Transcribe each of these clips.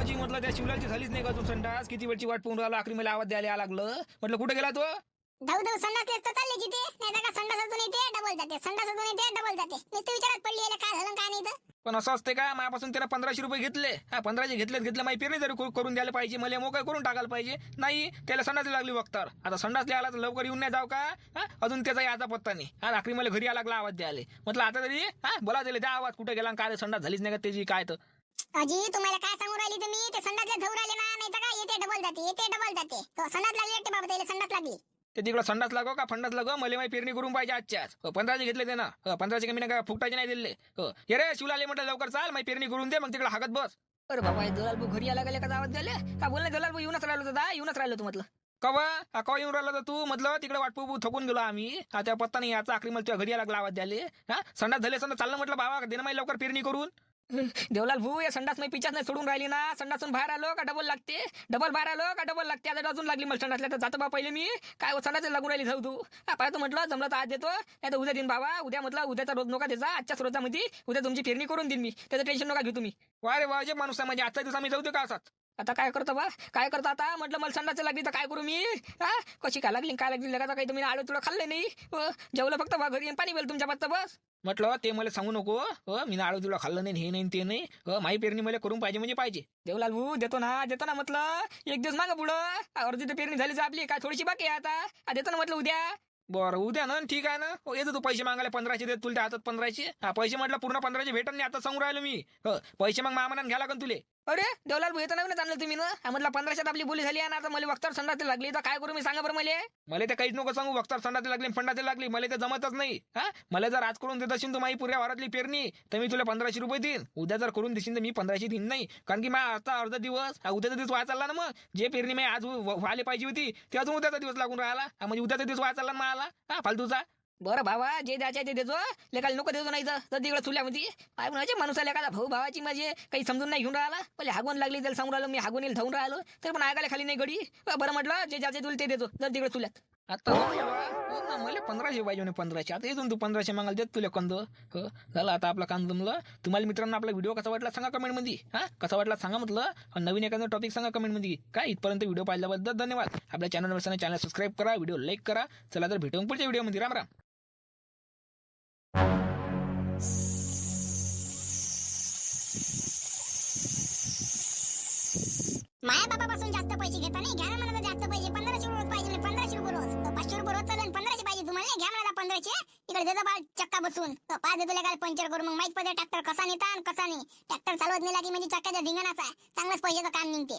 अजी म्हटलं त्या शिवलालची झालीच नाही का अजून संडास? किती वेळची वाट पाहून राहिला आखरी मला आवाज द्यायला यायला लागलं. म्हटलं कुठे गेला तो? धाव धाव संडास तर चालले जिथे. नाही तर का संडास अजून येते डबल जाते. संडास अजून येते डबल जाते. नुसतं विचारात पडली याला काय झालं काय नाही तर. पण असं असते का? माझ्यापासून त्यानं पंधराशे रुपये घेतले. हा पंधराशे घेतले घेतले. माझी पेरणी जरी करू- करून द्यायला पाहिजे मला मोकळ करून टाकायला पाहिजे. नाही त्याला संडास लागली वक्तार. आता संडास लिहायला तर लवकर येऊन नाही जाऊ का? हा? अजून त्याचा याचा पत्ता नाही. हा रात्री मला घरी यायला लागला आवाज द्यायला. म्हटलं आता तरी हा बोला दिले द्या आवाज. कुठे गेला काय संडास झालीच नाही का त्याची काय तर. अजी तुम्हाला काय सांगू राहिली तुम्ही? ते संडासला धाव राहिले ना नाही तर काय? येते डबल जाते येते डबल जाते. हो, संडास लागली वाटते बाबा त्याला संडास लागली. ते तिकडं संडास लागो का फंडास लागो? मला माझी पेरणी करून पाहिजे आजच्याच. हो, पंधराशे घेतले ते ना. हो, पंधराशे कमी नाही का? फुकटाचे नाही दिले. हो हे रे शिवलाले म्हटलं लवकर चाल माझी पेरणी करून दे मग तिकडे हागत बस. अरे बाबा दलाल भाऊ घरी आला गेले का आवाज द्याले का बोल नाही दलाल भाऊ येऊनच राहिलो होता येऊनच राहिलो तू म्हटलं. कवा? हा, कवा येऊन राहिला तू? म्हटलं तिकडे वाट पाहू थकून गेलो आम्ही. हा त्या पत्ता नाही याचा आखरी मला तुझ्या घरी यायला लागला आवाज द्याले. हा संडास झाले असं चाललं म्हटलं बाबा दे ना लवकर पेरणी करून. देवलाल भू या संडास मी पिचाच नाही सोडून राहिली ना. संडासून बाहेर आलो का डबल लागते? डबल बाहेर आलो का डबल लागते? आता अजून लागली मला संडासला. तर जातो बा पहिले मी. काय हो, संडास लागून राहिली जाऊ तू. पाहिजे पाहतो म्हटलं जमलं तर आज देतो. नाही तर उद्या देईन बाबा उद्या म्हटलं उद्याचा रोज नका त्याचा आजच्याच रोजामध्ये उद्या तुमची फिरणी करून देईन मी. त्याचं टेन्शन नका घेऊ तुम्ही. वा रे वा जे माणूस आहे म्हणजे आजच्या दिवस आम्ही जाऊ दे का असत आता काय करतो बा? काय करतो आता? म्हटलं मला संडास लागली तर काय करू मी? हा? कशी काय लागली काय लागली? लगाचा काही तुम्ही आलो तुला खाल्लं नाही. जेवलं फक्त बा घरी पाणी बेल तुमच्या पत्ता बस. म्हटलं ते मला सांगू नको हो मी आळू तुला खाल्लं नाही हे नाही ते नाही. हो माही पेरणी मला करून पाहिजे म्हणजे पाहिजे. देवलाल भाऊ देतो ना देतो ना म्हटलं. एक दिवस मागं पुढं. अर्धी तर पेरणी झालीच आपली काय थोडीशी बाकी आहे आता. देतो ना म्हटलं उद्या. बरं उद्या ना ठीक आहे ना? हो, येतो तू पैसे मागायला पंधराशे देत तुला हातात पंधराशे. हा पैसे म्हटलं पूर्ण पंधराशे भेटन नाही आता सांगू राहिलो मी. हो पैसे मग मामानं घ्या लागन तुले. अरे देवलाल भाऊ येतो ना आणलं तुम्ही ना. हा, म्हटलं पंधराशेत आपली बोली झाली आहे ना आता मला वक्तार संडास लागली. तर काय करू मी सांगा बरं मला. मला ते काहीच नको सांगू वक्तार संडास लागली फंडाचे लागली. मला ते जमतच नाही. हा मला जर आज करून देत असेल तू माझी पुऱ्या वारातली पेरणी तर मी तुला पंधराशे रुपये देईन. उद्या जर करून देशील तर मी पंधराशे देईन नाही. कारण की माझा आता अर्धा दिवस हा उद्याचा दिवस वाया चालला ना मग. जे पेरणी मी आज व्हायला पाहिजे होती ते अजून उद्याचा दिवस लागून राहिला. म्हणजे उद्याचा दिवस वाया चालला ना मला हा फालतूचा. बरं भावा जे द्यायचे ते देतो लेखा नको देतो नाही तर. तर तिकडे चुल्यामध्ये. काय म्हणायचे? माणूस आल्या का? भाऊ भावाची माझे काही समजून नाही घेऊन राहिला. पहिले हागून लागली त्याला सांगून राहिलो. मी हागून येईल धावून राहिलो. तर पण ऐकायला खाली नाही गडी बरं म्हटलं जे ज्याचे तुला ते देतो जर तिकडे चुल्यात. आता मला हो, पंधराशे पाहिजे म्हणे पंधराशे. आता येतो तू पंधराशे मागायला देत तुला कंद. हो झालं आता आपला काम जमलं. तुम्हाला मित्रांनो आपला व्हिडिओ कसा वाटला सांगा कमेंटमध्ये. हा कसा वाटला सांगा म्हटलं. नवीन एखादा टॉपिक सांगा कमेंटमध्ये. काय इथपर्यंत व्हिडिओ पाहिल्याबद्दल धन्यवाद. आपल्या चॅनल चॅनल सबस्क्राईब करा व्हिडिओ लाईक करा. चला तर भेटून पुढच्या व्हिडिओमध्ये. राम राम. माया बापापासून जास्त पैसे घेता नाही. घ्या ना मला जास्त पैसे. पंधराशे रुपये पाहिजे रुपये रोज पाचशे रुपये रोज चालेल. पंधराशे पाहिजे तुम्हाला. घ्या मला पंधराशे. इकडे देतो बा चक्का बसून. पाच देतो पंचर करून मग ट्रॅक्टर कसा नेता आणि कसा नाही. ट्रॅक्टर चालवत नेला की म्हणजे आहे. पैशाचं काम निघते.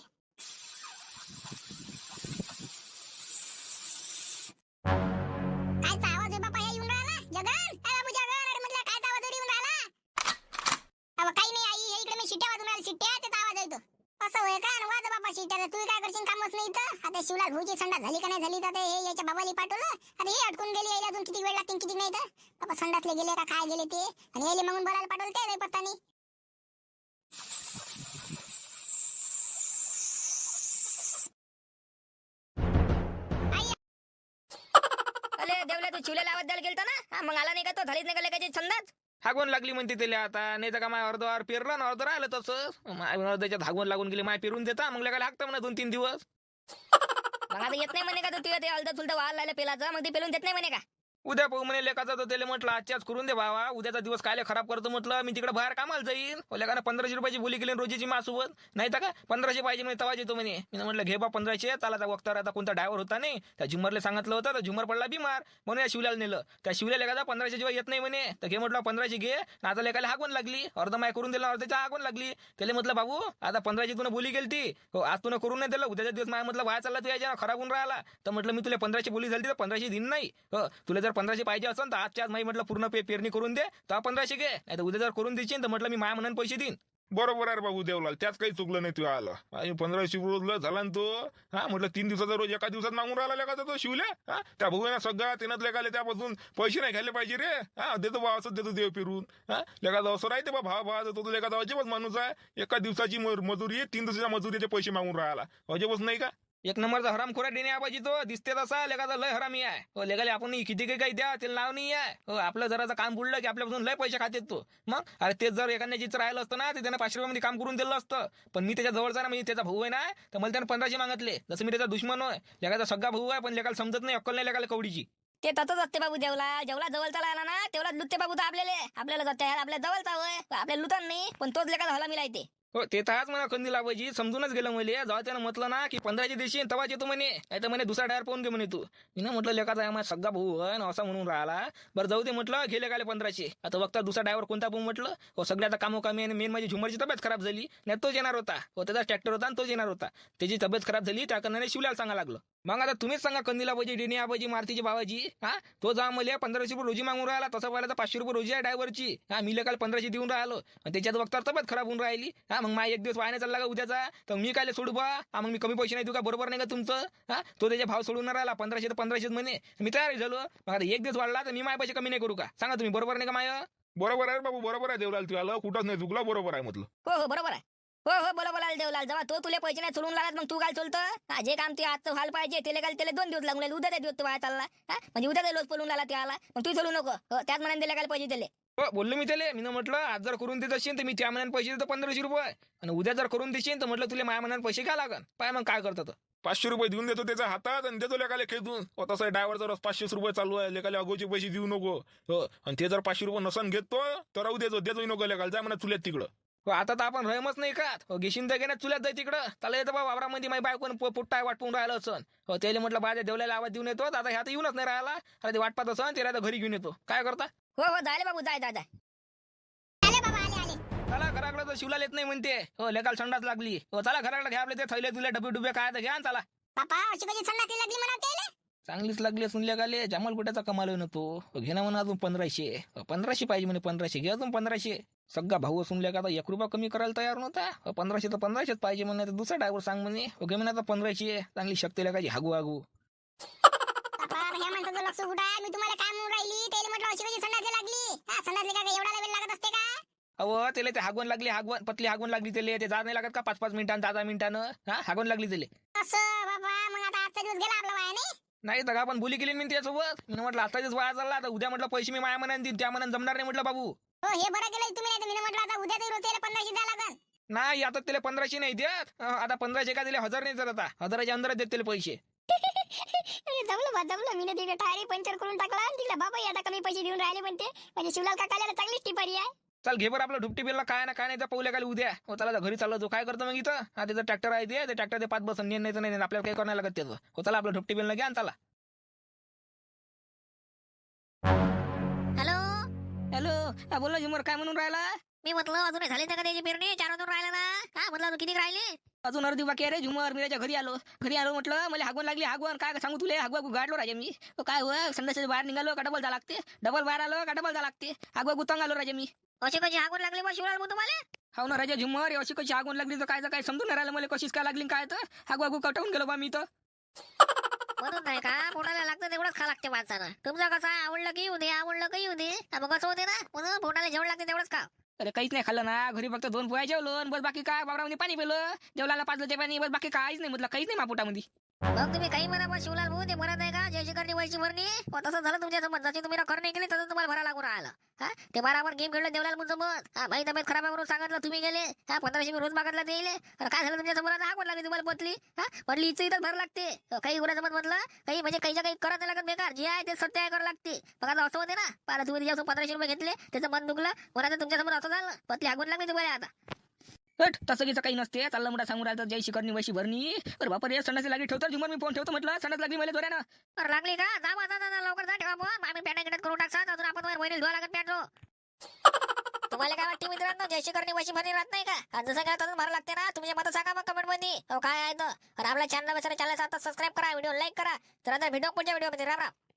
कायचा आवाज आहे बापा या येऊन राहिला? जगन? काय बाबू जगन अरे म्हटलं कायचा आवाज येऊन राहिला? काही नाही आई. हे इकडे मी शिट्ट्या वाजून राहिली. शिट्ट्या असं होय का वाज बाबा शिट्ट्या तू काय करशील? कामच नाही इथं? आता शिवला भाऊची संडास झाली का नाही झाली तर हे याच्या बाबाली पाठवलं. आता हे अटकून गेली यायला अजून किती वेळ लागतील किती नाही तर? बाबा संडासले गेले का? काय गेले ते? आणि यायले मग बोलायला पाठवलं ते नाही पत्ता नाही अरे देवल्या तू चिवल्याला आवाज द्यायला गेलता ना? मग आला नाही का तो? झालीच नाही का लेकाची छंदाच हागवण लागली म्हणते त्याला आता. नाही तर का माय अर्धवार पेरलं ना अर्ध राहिलं तसंच माय अर्ध्याच्यात हागवण लागून गेली माय पेरून देता. मग काय लागतं म्हणा दोन तीन दिवस. मग आता येत नाही म्हणे का तू? ते अलदा फुलदा वाल लायला पेलाचा. मग ते पेलून देत नाही म्हणे का? उद्या पाहू म्हणे लेखाचा तर त्याला म्हटलं आजच्याच करून दे भावा उद्याचा दिवस कायले खराब करतो म्हटलं मी तिकडे बाहेर कामाला जाईन. हो, लेखानं पंधराशे रुपयाची बोली केली रोजीची मासोबत. नाही तर का पंधराशे पाहिजे म्हणे तवाच येतो म्हणे. मी म्हटलं घे बा पंधराशे त्याला त्या वक्तावर आता कोणता ड्रायव्हर होता नाही. त्या झुमरला सांगितलं होतं तर झुमर पडला बिमार. म्हणून या शिवल्याला नेलं. त्या शिवल्या लेखाचा पंधराशे जेव्हा येत नाही म्हणे तर घे म्हटलं पंधराशे घे. आता लेखाला हागून लागली. अर्ध माय करून दिला अर्ध्याच्या हागवण लागली. त्याला म्हटलं बाबू आता पंधराशे तुला बोली गेली ती हो आज तुला करून नाही दिलं उद्याच्या दिवस माय म्हटलं वाया चालला तू याच्या खराब होऊन राहिला. तर म्हटलं मी तुला पंधराशे बोली झाली तर पंधराशे दिन नाही. हो तुला जर पंधराशे पाहिजे असेल तर आजच्याच नाही म्हटलं पूर्ण पे पेरणी करून दे. तर पंधराशे घे. नाही तर उद्या जर करून देशील तर म्हटलं मी माया म्हणून पैसे देईन. बरोबर आहे बाबू देवलाल. त्यात काही चुकलं नाही तू आलं. आणि पंधराशे रोज झाला ना तो. हा म्हटलं तीन दिवसाचा रोज एका दिवसात मागून राहिला लेका तो शिवले. हा त्या भाऊ सगळ्या तिनात लेखाले त्यापासून पैसे नाही घ्यायला पाहिजे रे. हा देतो भाव असं देतो देव फिरून. हा लेखा असं राहते बा भाव भाव तो लेखा अजिबात माणूस आहे. एका दिवसाची मजुरी आहे तीन दिवसाच्या मजुरीचे पैसे मागून राहिला. अजिबात नाही का? एक नंबरचा हरामखोरा डेने आबाजी तो दिसते तसा लेखाचा लय हरामी आहे. हो लेखाला आपण किती काही काही द्या त्याला नाव नाही आहे. हो आपलं जराचं काम बुडलं की आपल्यापासून लय पैसे खातेत तो. मग? अरे तेच जर एखाद्या चित्र राहिलं असतं ना ते त्यानं पाचशे रुपयामध्ये काम करून दिलं असतं. पण मी त्याच्या जवळचा ना म्हणजे त्याचा भाऊ आहे ना तर मला त्यानं पंधराशे मागितले. जसं मी त्याचा दुश्मन होय. लेखाचा सगळा भाऊ आहे पण लेखाला समजत नाही अक्कल नाही लेखाला कवडीची. ते तसंच असते बाबू देवला जेवला जवळचा आला ना तेवढा लुटते बाबू तर आपल्याला. आपल्याला जाते आपल्या जवळचा होय आपल्याला लुटत नाही पण तोच लेखाला हला मिळायते हो ते तर आज म्हणा कंदी लावायची. समजूनच गेलं मले. जेव्हा त्यानं म्हटलं ना की पंधराच्या दिवशी तवाच येतो म्हणे. नाही तर म्हणे दुसरा टायर पाहून घे म्हणे तू. मी ना म्हटलं लेखाचा आहे माझा सगळा भाऊ आहे असा म्हणून राहिला. बरं जाऊ दे म्हटलं गेले काले पंधराशे. आता बघता दुसरा ड्रायव्हर कोणता भाऊ म्हटलं? हो सगळ्यात कामोकामी आणि मेन माझी झुमरची तब्येत खराब झाली. नाही तोच येणार होता. हो त्याचा ट्रॅक्टर होता आणि तोच येणार होता. त्याची तब्येत खराब झाली त्या कारणाने शिवल्याला सांगा लागलं. मग आता तुम्हीच सांगा कंदीला पाहिजे डिनी आबाजी मारुतीची भावाजी. हा? तो जा मला पंधराशे रुपये रोजी मागून राहिला. तसं पाहिलं तर पाचशे रुपये रोजी आहे ड्रायव्हरची हा मी काल पंधराशे देऊन राहिलो. आणि त्याच्यात बघता तब्येत खराब होऊन राहिली. हा मग माझा एक दिवस वाया चालला का उद्याचा? तर मी काय सोडू बा? हा मग मी कमी पैसे नाही देऊ का? बरोबर नाही का तुमचं? हा? तो त्याचे भाव सोडून नाही राहिला. पंधराशे तर पंधराशेच म्हणे. मी तयार झालो. मग आता एक दिवस वाढला तर मी माझे पैसे कमी नाही करू का? सांगा तुम्ही बरोबर नाही का माय? बरोबर आहे बाबू बरोबर आहे देवलाल. तू आलं कुठंच नाही चुकला बरोबर आहे म्हटलं. हो हो बरोबर आहे. हो हो बोला बोला देवलाल जेव्हा तो तुले पैसे नाही सोडून लागत मग तू काय चलतं हा, जे काम ते आजचं व्हायला पाहिजे त्याला काय त्याला दोन दिवस लागून राहिले. उद्या दिवस तो वाया चालला. म्हणजे उद्या लोक पळून आला ते आला मग तू सोडू नको. हो त्याच मनाने त्याला काय पाहिजे त्याला हो बोललो मी त्याला मी म्हटलं आज जर करून देत असेल तर मी त्या महिन्यात पैसे देतो पंधराशे रुपये. आणि उद्या जर करून देशील तर म्हटलं तुला माझ्या महिन्यात पैसे घ्या लागन? पाय मग काय करतात? पाचशे रुपये देऊन देतो त्याच्या हातात आणि देतो लेखाले खेळून हो तसं ड्रायव्हरचा रोज पाचशेच रुपये चालू आहे लेखाले अगोचे पैसे देऊ नको. हो आणि ते जर पाचशे रुपये नसन घेतो तर राहू देतो देतो नको लेखाला जा म्हणा चुल्यात तिकडं. हो आता तर आपण रहमच नाही का हो घेशील तर घेण्यात चुल्यात जाय तिकडं. त्याला येतं बा वावरामध्ये माझी बायकोन पुट्टा वाटपून राहिलं असन. हो त्याला म्हटलं बाजा देवल्याला आवाज देऊन येतो. आता ह्यात येऊनच नाही राहिला. आता ते वाटपात असन त्याला आता घरी घेऊन येतो. काय करता? हो हो जायले बाबू जाय जाय जाय. आले बाबा आले आले. चला घराकडे तर शिवला येत नाही म्हणते. हो लेकाल संडास लागली. हो चला घराकडे घ्या आपले ते थैले तुले डबे डुबे काय तर घ्या चला. बापा अशी कशी संडासली लागली म्हणा त्याला? चांगलीच लागली असून लेगाले जमाल कुठ्याचा कमाल होईन तो? घे ना म्हणा अजून पंधराशे. पंधराशे पाहिजे म्हणे पंधराशे. घे अजून पंधराशे. सगळा भाऊ असून आता एक रुपया कमी करायला तयार नव्हता. पंधराशे तर पंधराशेच पाहिजे म्हणे तर दुसरा ड्रायव्हर सांग म्हणे. घे म्हणे आता पंधराशे. चांगली शक्ती लेखाची हागू हागू. मी तुम्हाला काय म्हणून राहिली? त्याला म्हटलं अशी कशी संडासली लागली? हा संडासली का एवढा वेळ लागत असते का? अहो त्याला ते हागवण लागली हागवण पतली हागवण लागली त्याला. ते जा नाही लागत का? पाच पाच मिनिटांनं दहा दहा मिनिटानं. हा हागवण लागली त्याला. असं बाबा मग आता आजचा दिवस गेला आपला वाया नाही? नाही तर का आपण बोली केली मी त्याच्यासोबत मी म्हटलं आता दिवस वाया चालला आता उद्या म्हटलं पैसे मी माया मनाने देईन त्या मनाने जमणार नाही म्हटलं बाबू. हो हे बरं केलं तुम्ही नाही तर मी म्हटलं आता उद्या रोज त्याला पंधराशे द्या लागन. नाही आता त्याला पंधराशे नाही देत. अं, आता पंधराशे का दिले? हजार नाही देत आता. हजाराच्या अंदरच देत त्याला पैसे. अरे जमलं बा जमलं. मी तिकडे टायरी पंक्चर करून टाकला आणि तिकडे बाबा आता कमी पैसे देऊन राहिले म्हणते म्हणजे शिवलाल काकाला चांगलीच टिपारी आहे. चल घे बरं आपलं ढुपटी बिलला काय ना काय नाही तर पवल्या काल उद्या. हो चला घरी चाललो तो काय करतो मग इथं. हा त्याचं ट्रॅक्टर आहे ते ट्रॅक्टर ते पाच बसन नाही नाही नाही, आपल्याला काही करायला लागत त्याचं. हो चला आपलं ढुपटी बिलला घ्या आणि चला. हॅलो? हॅलो बोला झुमर काय म्हणून राहिला? मी म्हटलं अजून झाली का त्याची पेरणी? चार वाजून राहिला ना. हा म्हटलं अजून किती राहिले? अजून अर्धी बाकी आहे रे झुमर मी त्याच्या घरी आलो. घरी आलो म्हटलं मला हागवण लागली हागवण. काय सांगू तुले हागवा गाडलो राजा मी. हो, काय हो संध्याच्या बाहेर निघालो का डबल जा लागते? डबल बाहेर आलो का डबल जा लागते? हागवा गुतंग आलो राजा मी. अशी कशी हागून लागली बा शिवलाल भाऊ तुम्हाला? हो ना राजा झुमर अशी कशी आगून लागली तर काय तर काय समजून नाही राहिलं मला कशीच काय लागली काय तर. हागवा गु कटवून गेलो बा मी तर. म्हणून नाही का पोटाला लागतं तेवढंच खा लागते माणसानं तुमचं कसं आहे, आवडलं की येऊ दे आवडलं की येऊ दे. मग कसं होते ना म्हणून पोटाला जेवण लागते तेवढंच खा. अरे काहीच नाही खाल्लं ना घरी फक्त दोन पोया जेवलो आणि बस बाकी काय बाबरामध्ये पाणी पिलं जेवलाला पाचलं ते पाणी बस बाकी काहीच नाही म्हटलं काहीच नाही मापोटामध्ये. मग तुम्ही काही म्हणा पण शिवलाल भाऊ ते म्हणत आहे का? जयशंकरनी वैशी भरणी हो, तसं झालं तुमच्या समज जशी तुम्ही खरं नाही केली तसं तुम्हाला भरा लागून राहिलं. हा? ते बराबर गेम खेळलं देवलाल म्हणून मत हा भाई तब्येत खराब करून सांगितलं तुम्ही गेले. हा पंधराशे मी रोज मागितला ते येले काय झालं तुमच्यासमोर हाक लागली तुम्हाला पोतली हा? म्हटली इथं इथं भर लागते. हो, काही गुन्हा समज म्हटलं काही म्हणजे काहीच्या काही करत नाही लागत बेकार जे आहे ते सत्य आहे करावं लागते. मग आता असं होते ना पाहिलं तुम्ही तिच्यापासून पंधराशे रुपये घेतले त्याचं मन दुखलं म्हणा तुमच्यासमोर असं झालं. पतली हागून लागली तुम्हाला आता. हट तसं कीचं काही नसते. चाललं मोठा सांगून राहतात जय शिकरणी वैशी भरणी. अरे बापा रे सणाची लागली ठेवतो झुमर मी फोन ठेवतो म्हटलं. संडास लागली मला ना अरे लागली का? जा बा, जा जा, जा, लवकर जा ठेवा फोन. आम्ही पॅन्ट गिटत करून टाकसात. अजून आपण वर वहिनी धुवा लागत पॅन्ट तुम्हाला काय वाटते मित्रांनो? जयशी करणे वशी भरणी राहत नाही का? आणि जसं काय तसं भरावं लागते ना? तुमचे मत सांगा मग कमेंटमध्ये. हो काय आहे तर. आणि आपल्या चॅनल चॅनल आता सबस्क्राईब करा व्हिडिओ लाईक करा. तर आता व्हिडिओ पुढच्या व्हिडिओमध्ये. राम राम.